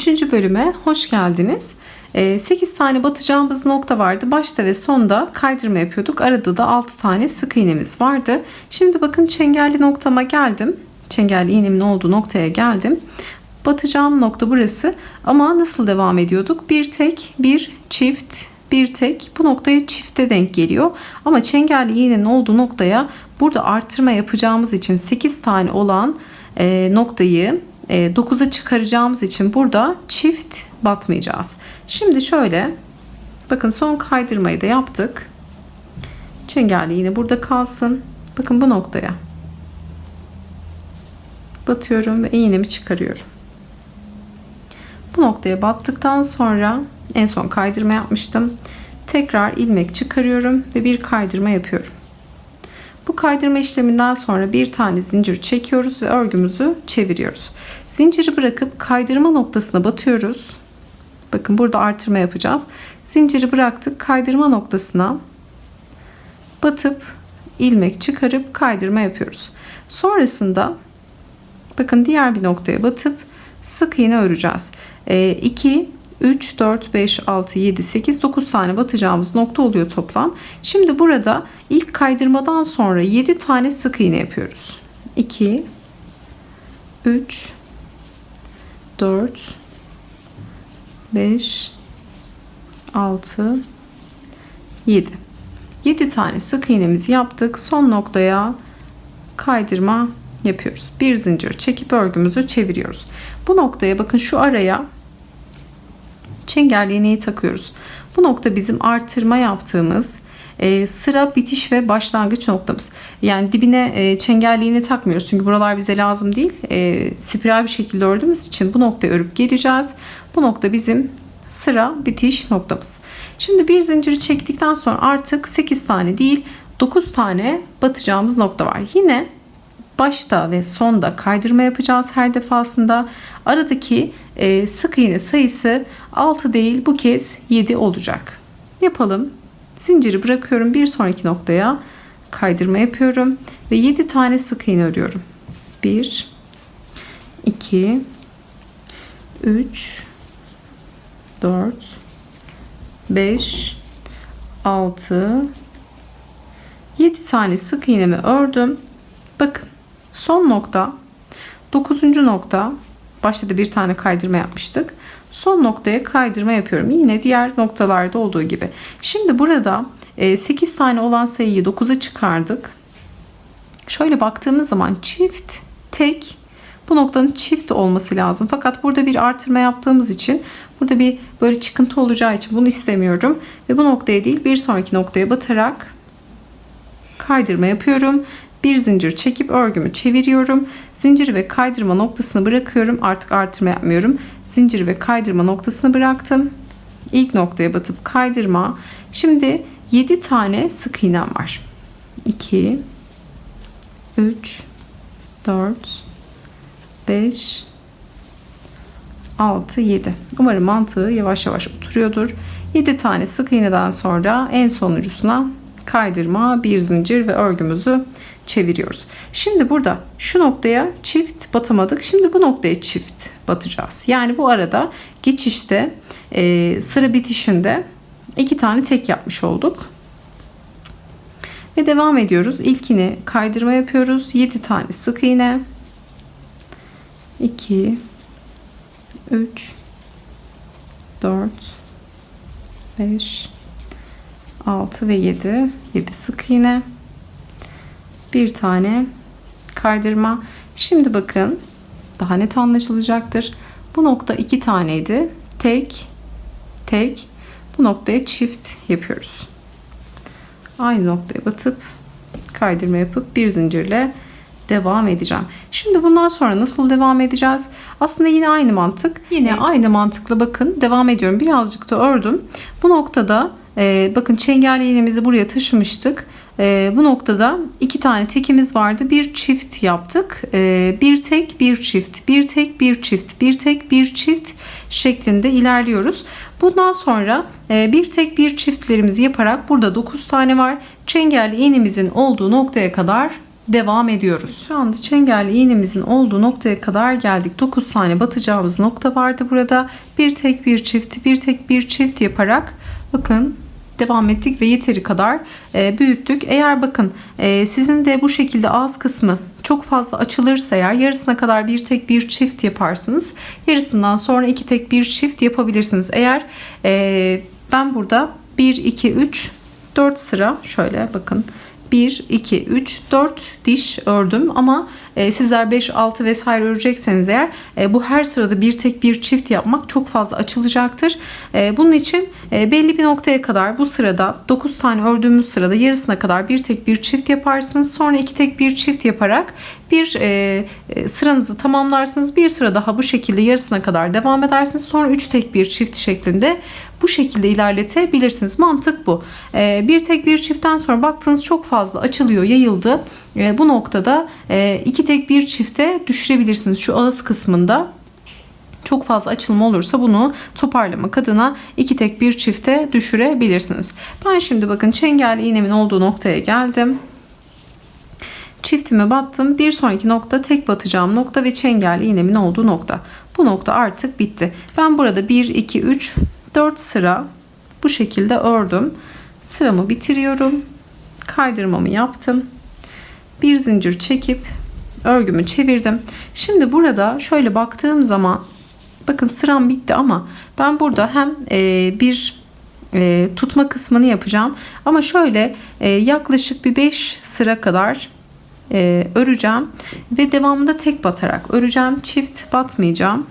Üçüncü bölüme hoş geldiniz. 8 tane batacağımız nokta vardı. Başta ve sonda kaydırma yapıyorduk. Arada da 6 tane sık iğnemiz vardı. Şimdi bakın çengelli noktama geldim. Çengelli iğnemin olduğu noktaya geldim. Batacağım nokta burası. Ama nasıl devam ediyorduk? Bir tek, bir çift, bir tek. Bu noktaya çifte denk geliyor. Ama çengelli iğnenin olduğu noktaya burada artırma yapacağımız için 8 tane olan e, noktayı 9'a e, çıkaracağımız için burada çift batmayacağız. Şimdi şöyle bakın son kaydırmayı da yaptık. Çengelli yine burada kalsın. Bakın bu noktaya batıyorum ve iğnemi çıkarıyorum. Bu noktaya battıktan sonra en son kaydırma yapmıştım. Tekrar ilmek çıkarıyorum ve bir kaydırma yapıyorum. Bu kaydırma işleminden sonra bir tane zincir çekiyoruz ve örgümüzü çeviriyoruz. Zinciri bırakıp kaydırma noktasına batıyoruz. Bakın burada artırma yapacağız. Zinciri bıraktık kaydırma noktasına batıp ilmek çıkarıp kaydırma yapıyoruz. Sonrasında bakın diğer bir noktaya batıp sık iğne öreceğiz. 2 3, 4, 5, 6, 7, 8, 9 tane batacağımız nokta oluyor toplam. Şimdi burada ilk kaydırmadan sonra 7 tane sık iğne yapıyoruz. 2, 3, 4, 5, 6, 7. 7 tane sık iğnemizi yaptık. Son noktaya kaydırma yapıyoruz. Bir zincir çekip örgümüzü çeviriyoruz. Bu noktaya bakın şu araya çengel iğneyi takıyoruz. Bu nokta bizim artırma yaptığımız e, sıra bitiş ve başlangıç noktamız. Yani dibine e, çengel iğne takmıyoruz çünkü buralar bize lazım değil. E, spiral bir şekilde ördüğümüz için bu noktayı örüp geleceğiz. Bu nokta bizim sıra bitiş noktamız. Şimdi bir zinciri çektikten sonra artık 8 tane değil 9 tane batacağımız nokta var. Yine başta ve sonda kaydırma yapacağız her defasında. Aradaki e, sık iğne sayısı 6 değil bu kez 7 olacak. Yapalım. Zinciri bırakıyorum bir sonraki noktaya kaydırma yapıyorum ve 7 tane sık iğne örüyorum. 1 2 3 4 5 6 7 tane sık iğnemi ördüm. Bakın son nokta 9. nokta başta da bir tane kaydırma yapmıştık. Son noktaya kaydırma yapıyorum. Yine diğer noktalarda olduğu gibi. Şimdi burada 8 e, tane olan sayıyı 9'a çıkardık. Şöyle baktığımız zaman çift, tek bu noktanın çift olması lazım. Fakat burada bir artırma yaptığımız için burada bir böyle çıkıntı olacağı için bunu istemiyorum. Ve bu noktaya değil bir sonraki noktaya batarak kaydırma yapıyorum. Bir zincir çekip örgümü çeviriyorum. Zinciri ve kaydırma noktasını bırakıyorum. Artık artırma yapmıyorum. Zinciri ve kaydırma noktasını bıraktım. İlk noktaya batıp kaydırma. Şimdi 7 tane sık iğnem var. 2 3 4 5 6 7. Umarım mantığı yavaş yavaş oturuyordur. 7 tane sık iğneden sonra en sonuncusuna kaydırma, bir zincir ve örgümüzü çeviriyoruz. Şimdi burada şu noktaya çift batamadık. Şimdi bu noktaya çift batacağız. Yani bu arada geçişte e, sıra bitişinde iki tane tek yapmış olduk. Ve devam ediyoruz. İlkini kaydırma yapıyoruz. 7 tane sık iğne. 2 3 4 5 6 ve 7 7 sık iğne bir tane kaydırma şimdi bakın daha net anlaşılacaktır bu nokta iki taneydi tek tek bu noktaya çift yapıyoruz aynı noktaya batıp kaydırma yapıp bir zincirle devam edeceğim. Şimdi bundan sonra nasıl devam edeceğiz? Aslında yine aynı mantık. Yine aynı mantıkla bakın devam ediyorum. Birazcık da ördüm. Bu noktada e, bakın çengelli iğnemizi buraya taşımıştık. E, bu noktada iki tane tekimiz vardı. Bir çift yaptık. E, bir tek bir çift, bir tek bir çift, bir tek bir çift şeklinde ilerliyoruz. Bundan sonra e, bir tek bir çiftlerimizi yaparak burada 9 tane var. Çengelli iğnemizin olduğu noktaya kadar devam ediyoruz. Şu anda çengelli iğnemizin olduğu noktaya kadar geldik. 9 tane batacağımız nokta vardı burada. Bir tek bir çift, bir tek bir çift yaparak bakın devam ettik ve yeteri kadar e, büyüttük. Eğer bakın e, sizin de bu şekilde ağız kısmı çok fazla açılırsa eğer yarısına kadar bir tek bir çift yaparsınız. Yarısından sonra iki tek bir çift yapabilirsiniz. Eğer e, ben burada 1, 2, 3, 4 sıra şöyle bakın 1, 2, 3, 4 diş ördüm ama e, sizler 5, 6 vesaire örecekseniz eğer e, bu her sırada bir tek bir çift yapmak çok fazla açılacaktır. E, bunun için e, belli bir noktaya kadar bu sırada 9 tane ördüğümüz sırada yarısına kadar bir tek bir çift yaparsınız. Sonra iki tek bir çift yaparak bir e, e, sıranızı tamamlarsınız. Bir sıra daha bu şekilde yarısına kadar devam edersiniz. Sonra üç tek bir çift şeklinde bu şekilde ilerletebilirsiniz. Mantık bu. E, bir tek bir çiftten sonra baktığınız çok fazla açılıyor, yayıldı. E, bu noktada e, iki tek bir çifte düşürebilirsiniz. Şu ağız kısmında çok fazla açılma olursa bunu toparlamak adına iki tek bir çifte düşürebilirsiniz. Ben şimdi bakın çengelli iğnemin olduğu noktaya geldim. Çiftime battım. Bir sonraki nokta tek batacağım nokta ve çengelli iğnemin olduğu nokta. Bu nokta artık bitti. Ben burada 1, 2, 3, 4 sıra bu şekilde ördüm. Sıramı bitiriyorum. Kaydırmamı yaptım. Bir zincir çekip örgümü çevirdim. Şimdi burada şöyle baktığım zaman bakın sıram bitti ama ben burada hem e, bir e, tutma kısmını yapacağım ama şöyle e, yaklaşık bir 5 sıra kadar öreceğim ve devamında tek batarak öreceğim çift batmayacağım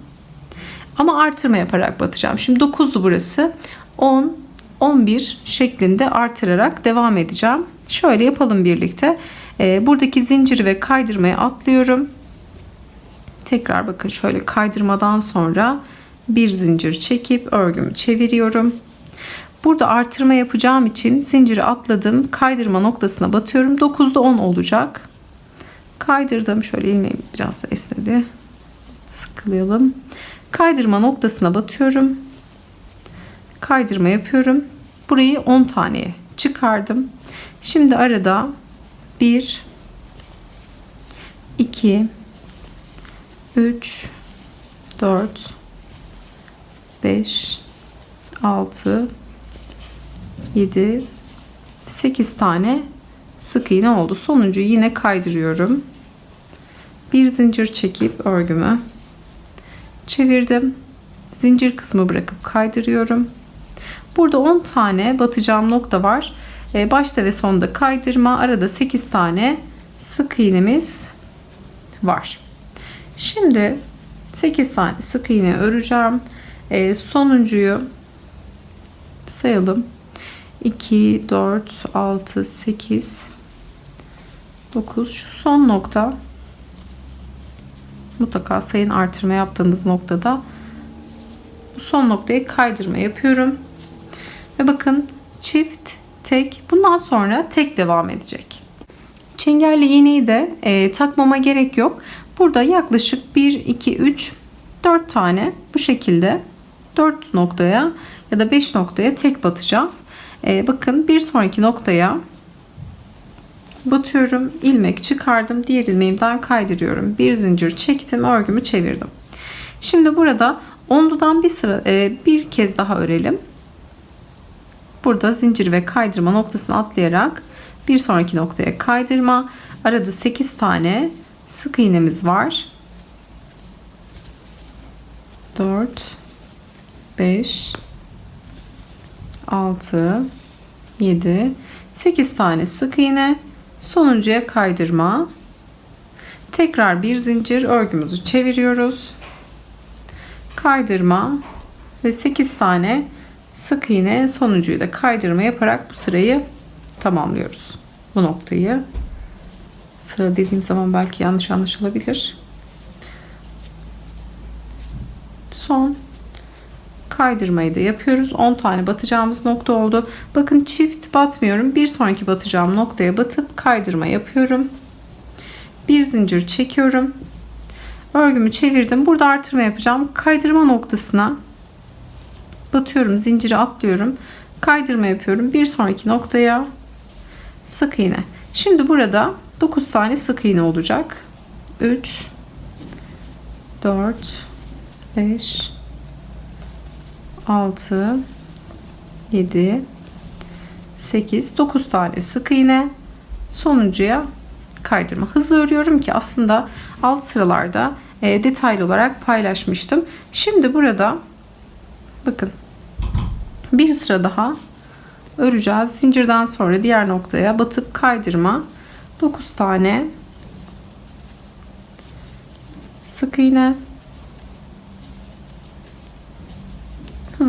ama artırma yaparak batacağım şimdi 9'du burası 10 11 şeklinde artırarak devam edeceğim şöyle yapalım birlikte e, buradaki zinciri ve kaydırmaya atlıyorum tekrar bakın şöyle kaydırmadan sonra bir zincir çekip örgümü çeviriyorum Burada artırma yapacağım için zinciri atladım. Kaydırma noktasına batıyorum. 9'da 10 olacak. Kaydırdım. Şöyle ilmeğim biraz esnedi. Sıkılayalım. Kaydırma noktasına batıyorum. Kaydırma yapıyorum. Burayı 10 taneye çıkardım. Şimdi arada 1 2 3 4 5 6 7 8 tane sık iğne oldu. Sonuncuyu yine kaydırıyorum. Bir zincir çekip örgümü çevirdim. Zincir kısmı bırakıp kaydırıyorum. Burada 10 tane batacağım nokta var. Ee, başta ve sonda kaydırma. Arada 8 tane sık iğnemiz var. Şimdi 8 tane sık iğne öreceğim. Ee, sonuncuyu sayalım. 2, 4, 6, 8, 9. Şu son nokta mutlaka sayın artırma yaptığınız noktada bu son noktayı kaydırma yapıyorum. Ve bakın çift, tek. Bundan sonra tek devam edecek. Çengelli iğneyi de e, takmama gerek yok. Burada yaklaşık 1, 2, 3, 4 tane bu şekilde 4 noktaya ya da 5 noktaya tek batacağız. Ee, bakın bir sonraki noktaya batıyorum. ilmek çıkardım. Diğer ilmeğimden kaydırıyorum. Bir zincir çektim. Örgümü çevirdim. Şimdi burada onludan bir sıra e, bir kez daha örelim. Burada zincir ve kaydırma noktasını atlayarak bir sonraki noktaya kaydırma. Arada 8 tane sık iğnemiz var. 4 5 6 7 8 tane sık iğne sonuncuya kaydırma. Tekrar bir zincir örgümüzü çeviriyoruz. Kaydırma ve 8 tane sık iğne sonuncuyu da kaydırma yaparak bu sırayı tamamlıyoruz. Bu noktayı. Sıra dediğim zaman belki yanlış anlaşılabilir. Son kaydırmayı da yapıyoruz. 10 tane batacağımız nokta oldu. Bakın çift batmıyorum. Bir sonraki batacağım noktaya batıp kaydırma yapıyorum. Bir zincir çekiyorum. Örgümü çevirdim. Burada artırma yapacağım. Kaydırma noktasına batıyorum. Zinciri atlıyorum. Kaydırma yapıyorum. Bir sonraki noktaya sık iğne. Şimdi burada 9 tane sık iğne olacak. 3 4 5 6 7 8 9 tane sık iğne sonuncuya kaydırma. Hızlı örüyorum ki aslında alt sıralarda e, detaylı olarak paylaşmıştım. Şimdi burada bakın bir sıra daha öreceğiz. Zincirden sonra diğer noktaya batıp kaydırma. 9 tane sık iğne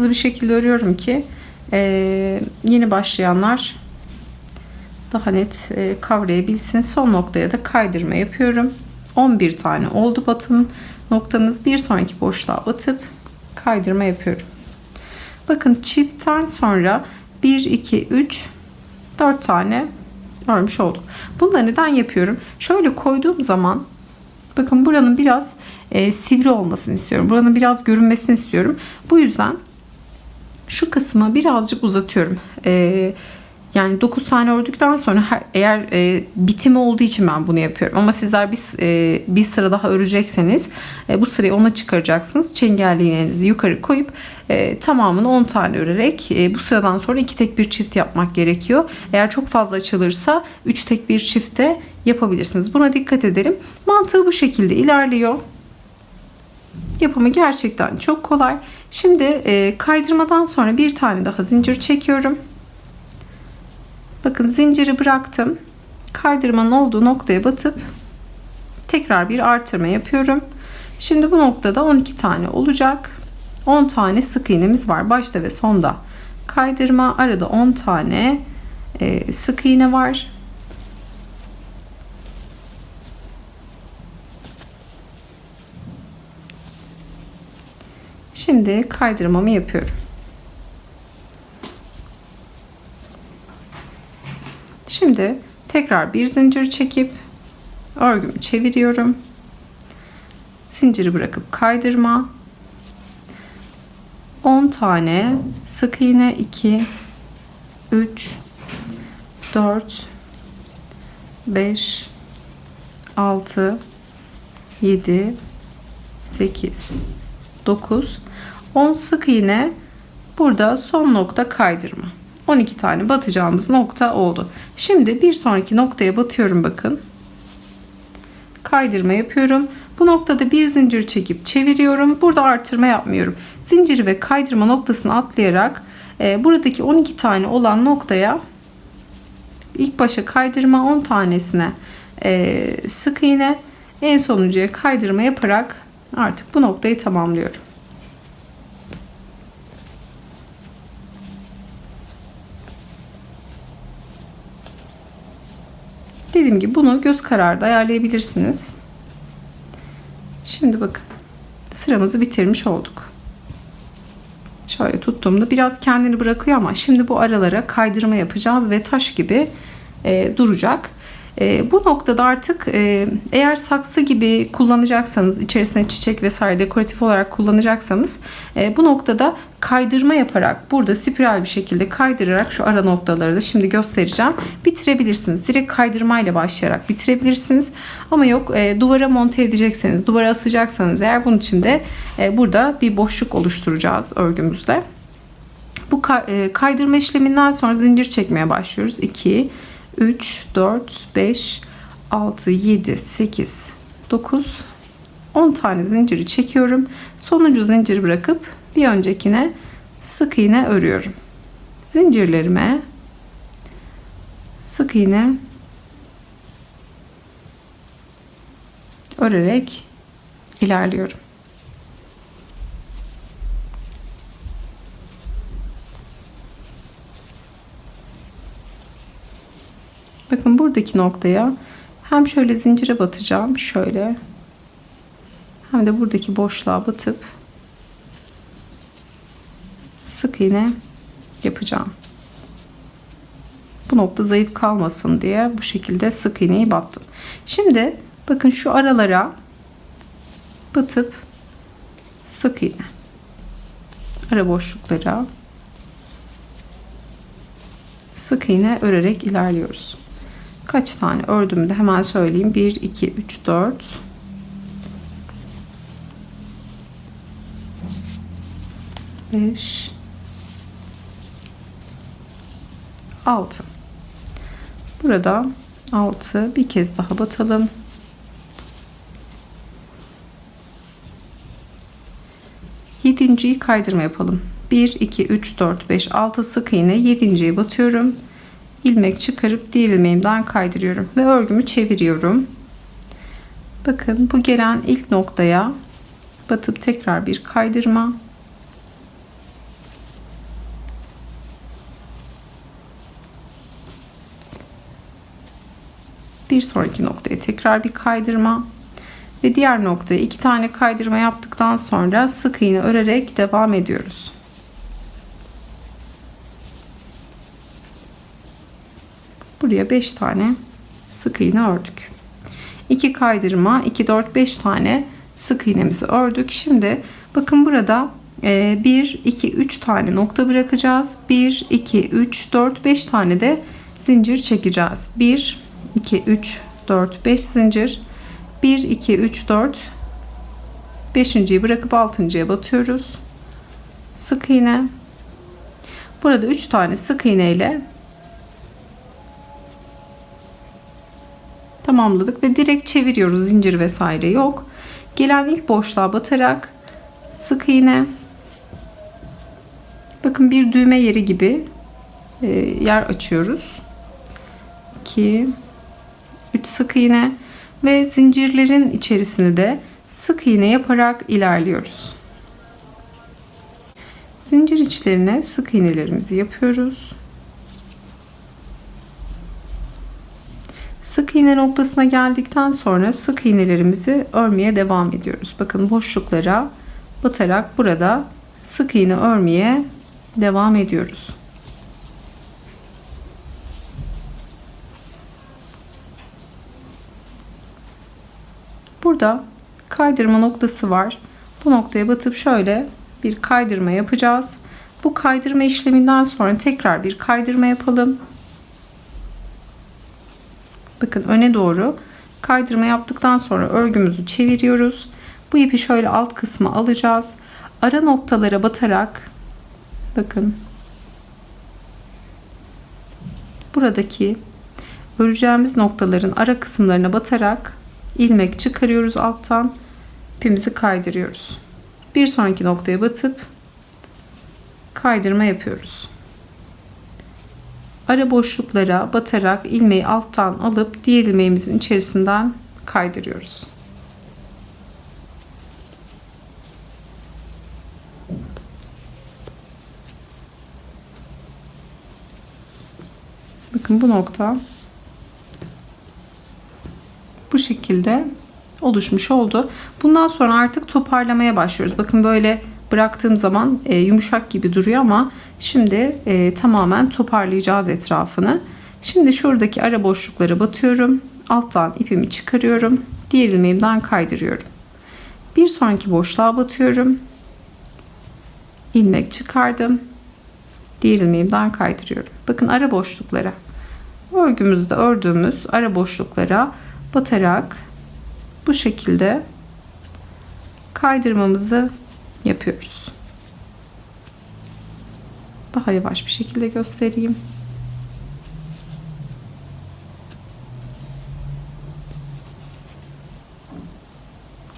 hızlı bir şekilde örüyorum ki e, yeni başlayanlar daha net e, kavrayabilsin. Son noktaya da kaydırma yapıyorum. 11 tane oldu batım noktamız. Bir sonraki boşluğa batıp kaydırma yapıyorum. Bakın çiftten sonra 1, 2, 3, 4 tane örmüş olduk. Bunları neden yapıyorum? Şöyle koyduğum zaman bakın buranın biraz e, sivri olmasını istiyorum. Buranın biraz görünmesini istiyorum. Bu yüzden şu kısmı birazcık uzatıyorum. E, yani 9 tane ördükten sonra her, eğer e, bitimi olduğu için ben bunu yapıyorum. Ama sizler bir, e, bir sıra daha örecekseniz e, bu sırayı ona çıkaracaksınız. Çengelli iğnenizi yukarı koyup e, tamamını 10 tane örerek e, bu sıradan sonra 2 tek bir çift yapmak gerekiyor. Eğer çok fazla açılırsa 3 tek bir çifte yapabilirsiniz. Buna dikkat edelim. Mantığı bu şekilde ilerliyor. Yapımı gerçekten çok kolay. Şimdi e, kaydırmadan sonra bir tane daha zincir çekiyorum. Bakın zinciri bıraktım. Kaydırmanın olduğu noktaya batıp tekrar bir artırma yapıyorum. Şimdi bu noktada 12 tane olacak. 10 tane sık iğnemiz var. Başta ve sonda kaydırma. Arada 10 tane e, sık iğne var. Şimdi kaydırmamı yapıyorum. Şimdi tekrar bir zincir çekip örgümü çeviriyorum. Zinciri bırakıp kaydırma. 10 tane sık iğne 2 3 4 5 6 7 8 9 10 sık iğne burada son nokta kaydırma. 12 tane batacağımız nokta oldu. Şimdi bir sonraki noktaya batıyorum bakın. Kaydırma yapıyorum. Bu noktada bir zincir çekip çeviriyorum. Burada artırma yapmıyorum. Zinciri ve kaydırma noktasını atlayarak e, buradaki 12 tane olan noktaya ilk başa kaydırma 10 tanesine e, sık iğne en sonuncuya kaydırma yaparak artık bu noktayı tamamlıyorum. Dediğim gibi bunu göz kararı ayarlayabilirsiniz. Şimdi bakın sıramızı bitirmiş olduk. Şöyle tuttuğumda biraz kendini bırakıyor ama şimdi bu aralara kaydırma yapacağız ve taş gibi e, duracak. E, bu noktada artık e, eğer saksı gibi kullanacaksanız içerisine çiçek vesaire dekoratif olarak kullanacaksanız e, bu noktada kaydırma yaparak burada spiral bir şekilde kaydırarak şu ara noktaları da şimdi göstereceğim bitirebilirsiniz. Direkt kaydırmayla başlayarak bitirebilirsiniz. Ama yok e, duvara monte edecekseniz duvara asacaksanız eğer bunun için de burada bir boşluk oluşturacağız örgümüzde. Bu kaydırma işleminden sonra zincir çekmeye başlıyoruz. 2 3, 4, 5, 6, 7, 8, 9, 10 tane zinciri çekiyorum. Sonuncu zinciri bırakıp bir öncekine sık iğne örüyorum. Zincirlerime sık iğne örerek ilerliyorum. Bakın buradaki noktaya hem şöyle zincire batacağım şöyle hem de buradaki boşluğa batıp sık iğne yapacağım. Bu nokta zayıf kalmasın diye bu şekilde sık iğneyi battım. Şimdi bakın şu aralara batıp sık iğne ara boşluklara sık iğne örerek ilerliyoruz Kaç tane ördüm de hemen söyleyeyim. 1, 2, 3, 4. 5 6 Burada 6 bir kez daha batalım. Yedinciyi kaydırma yapalım. 1, 2, 3, 4, 5, 6 sık iğne. Yedinciye batıyorum. İlmek çıkarıp diğer ilmeğimden kaydırıyorum. Ve örgümü çeviriyorum. Bakın bu gelen ilk noktaya batıp tekrar bir kaydırma. Bir sonraki noktaya tekrar bir kaydırma ve diğer noktaya iki tane kaydırma yaptıktan sonra sık iğne örerek devam ediyoruz. Buraya 5 tane sık iğne ördük. 2 kaydırma, 2 4 5 tane sık iğnemizi ördük. Şimdi bakın burada 1 2 3 tane nokta bırakacağız. 1 2 3 4 5 tane de zincir çekeceğiz. 1 2 3 4 5 zincir 1 2 3 4 5.yi bırakıp 6.ya batıyoruz. Sık iğne. Burada 3 tane sık iğne ile tamamladık ve direkt çeviriyoruz. Zincir vesaire yok. Gelen ilk boşluğa batarak sık iğne bakın bir düğme yeri gibi e, yer açıyoruz. 2 3 sık iğne ve zincirlerin içerisini de sık iğne yaparak ilerliyoruz. Zincir içlerine sık iğnelerimizi yapıyoruz. Sık iğne noktasına geldikten sonra sık iğnelerimizi örmeye devam ediyoruz. Bakın boşluklara batarak burada sık iğne örmeye devam ediyoruz. Burada kaydırma noktası var. Bu noktaya batıp şöyle bir kaydırma yapacağız. Bu kaydırma işleminden sonra tekrar bir kaydırma yapalım. Bakın öne doğru kaydırma yaptıktan sonra örgümüzü çeviriyoruz. Bu ipi şöyle alt kısmı alacağız. Ara noktalara batarak bakın buradaki öreceğimiz noktaların ara kısımlarına batarak ilmek çıkarıyoruz alttan ipimizi kaydırıyoruz. Bir sonraki noktaya batıp kaydırma yapıyoruz. Ara boşluklara batarak ilmeği alttan alıp diğer ilmeğimizin içerisinden kaydırıyoruz. Bakın bu nokta bu şekilde oluşmuş oldu. Bundan sonra artık toparlamaya başlıyoruz. Bakın böyle bıraktığım zaman e, yumuşak gibi duruyor ama şimdi e, tamamen toparlayacağız etrafını. Şimdi şuradaki ara boşluklara batıyorum. Alttan ipimi çıkarıyorum. Diğer ilmeğimden kaydırıyorum. Bir sonraki boşluğa batıyorum. ilmek çıkardım. Diğer ilmeğimden kaydırıyorum. Bakın ara boşluklara. Örgümüzde ördüğümüz ara boşluklara batarak bu şekilde kaydırmamızı yapıyoruz. Daha yavaş bir şekilde göstereyim.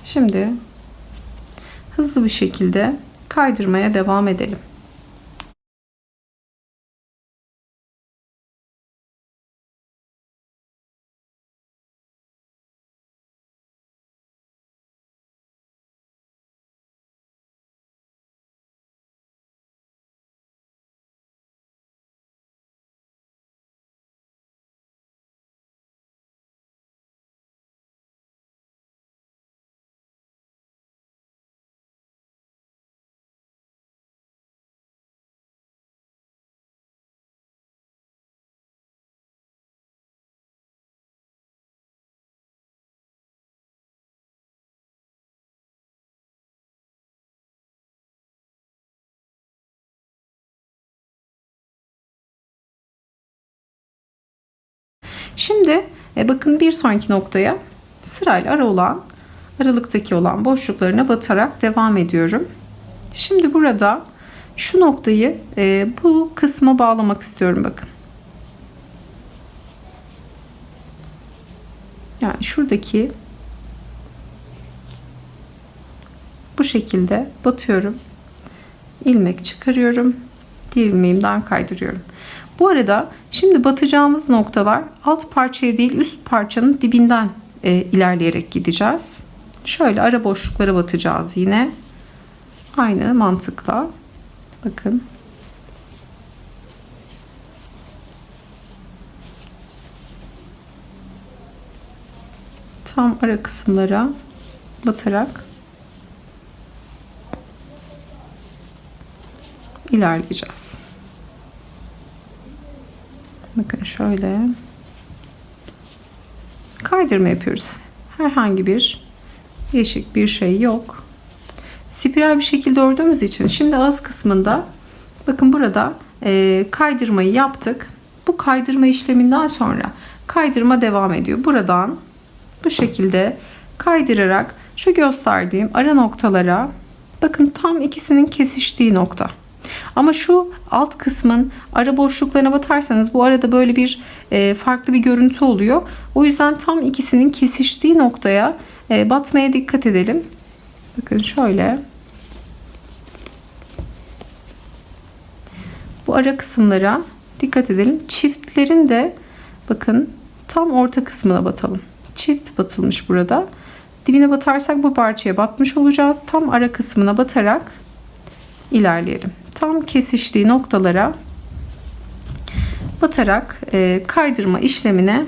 Şimdi hızlı bir şekilde kaydırmaya devam edelim. Şimdi e, bakın bir sonraki noktaya sırayla ara olan aralıktaki olan boşluklarına batarak devam ediyorum. Şimdi burada şu noktayı e, bu kısma bağlamak istiyorum bakın. Yani şuradaki bu şekilde batıyorum. ilmek çıkarıyorum. Diğer ilmeğimden kaydırıyorum. Bu arada şimdi batacağımız noktalar alt parçaya değil üst parçanın dibinden e, ilerleyerek gideceğiz. Şöyle ara boşluklara batacağız yine. Aynı mantıkla. Bakın. Tam ara kısımlara batarak ilerleyeceğiz. Bakın şöyle kaydırma yapıyoruz. Herhangi bir değişik bir şey yok. Spiral bir şekilde ördüğümüz için şimdi ağız kısmında bakın burada e, kaydırmayı yaptık. Bu kaydırma işleminden sonra kaydırma devam ediyor. Buradan bu şekilde kaydırarak şu gösterdiğim ara noktalara bakın tam ikisinin kesiştiği nokta. Ama şu alt kısmın ara boşluklarına batarsanız bu arada böyle bir e, farklı bir görüntü oluyor. O yüzden tam ikisinin kesiştiği noktaya e, batmaya dikkat edelim. Bakın şöyle. Bu ara kısımlara dikkat edelim. Çiftlerin de bakın tam orta kısmına batalım. Çift batılmış burada. Dibine batarsak bu parçaya batmış olacağız. Tam ara kısmına batarak ilerleyelim. Tam kesiştiği noktalara batarak e, kaydırma işlemine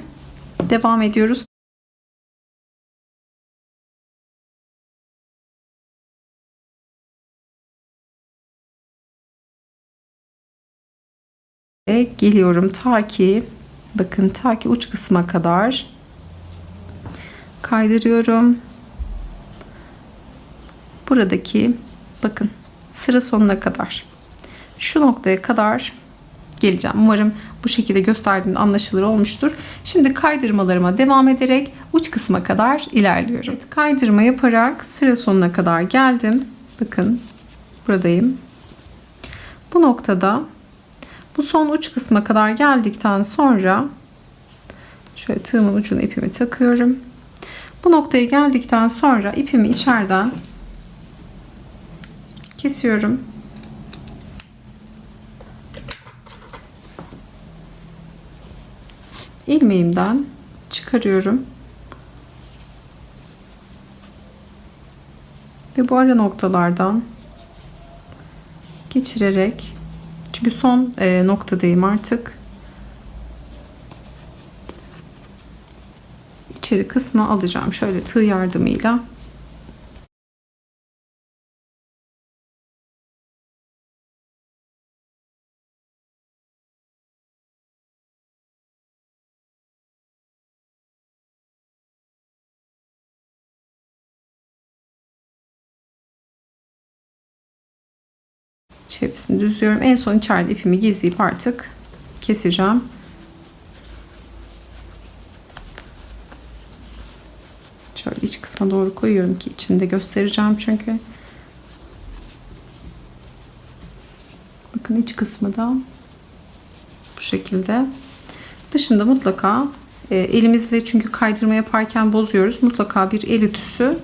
devam ediyoruz. Ve geliyorum ta ki bakın ta ki uç kısma kadar kaydırıyorum. Buradaki bakın sıra sonuna kadar şu noktaya kadar geleceğim. Umarım bu şekilde gösterdiğimde anlaşılır olmuştur. Şimdi kaydırmalarıma devam ederek uç kısma kadar ilerliyorum. Evet, kaydırma yaparak sıra sonuna kadar geldim. Bakın buradayım. Bu noktada bu son uç kısma kadar geldikten sonra şöyle tığımın ucuna ipimi takıyorum. Bu noktaya geldikten sonra ipimi içeriden kesiyorum. ilmeğimden çıkarıyorum. Ve bu ara noktalardan geçirerek çünkü son e, noktadayım artık. içeri kısmı alacağım. Şöyle tığ yardımıyla çevresini düzüyorum. En son içeride ipimi gizleyip artık keseceğim. Şöyle iç kısma doğru koyuyorum ki içinde göstereceğim çünkü. Bakın iç kısmı da bu şekilde. Dışında mutlaka e, elimizle çünkü kaydırma yaparken bozuyoruz. Mutlaka bir el ütüsü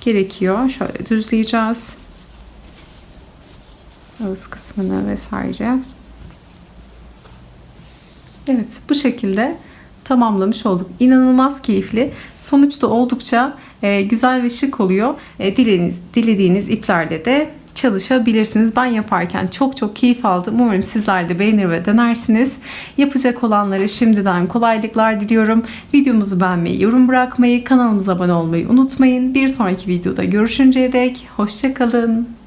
gerekiyor. Şöyle düzleyeceğiz ağız kısmını vesaire. Evet bu şekilde tamamlamış olduk. İnanılmaz keyifli. Sonuçta oldukça e, güzel ve şık oluyor. E, dilediğiniz, dilediğiniz iplerle de çalışabilirsiniz. Ben yaparken çok çok keyif aldım. Umarım sizler de beğenir ve denersiniz. Yapacak olanlara şimdiden kolaylıklar diliyorum. Videomuzu beğenmeyi, yorum bırakmayı, kanalımıza abone olmayı unutmayın. Bir sonraki videoda görüşünceye dek hoşçakalın.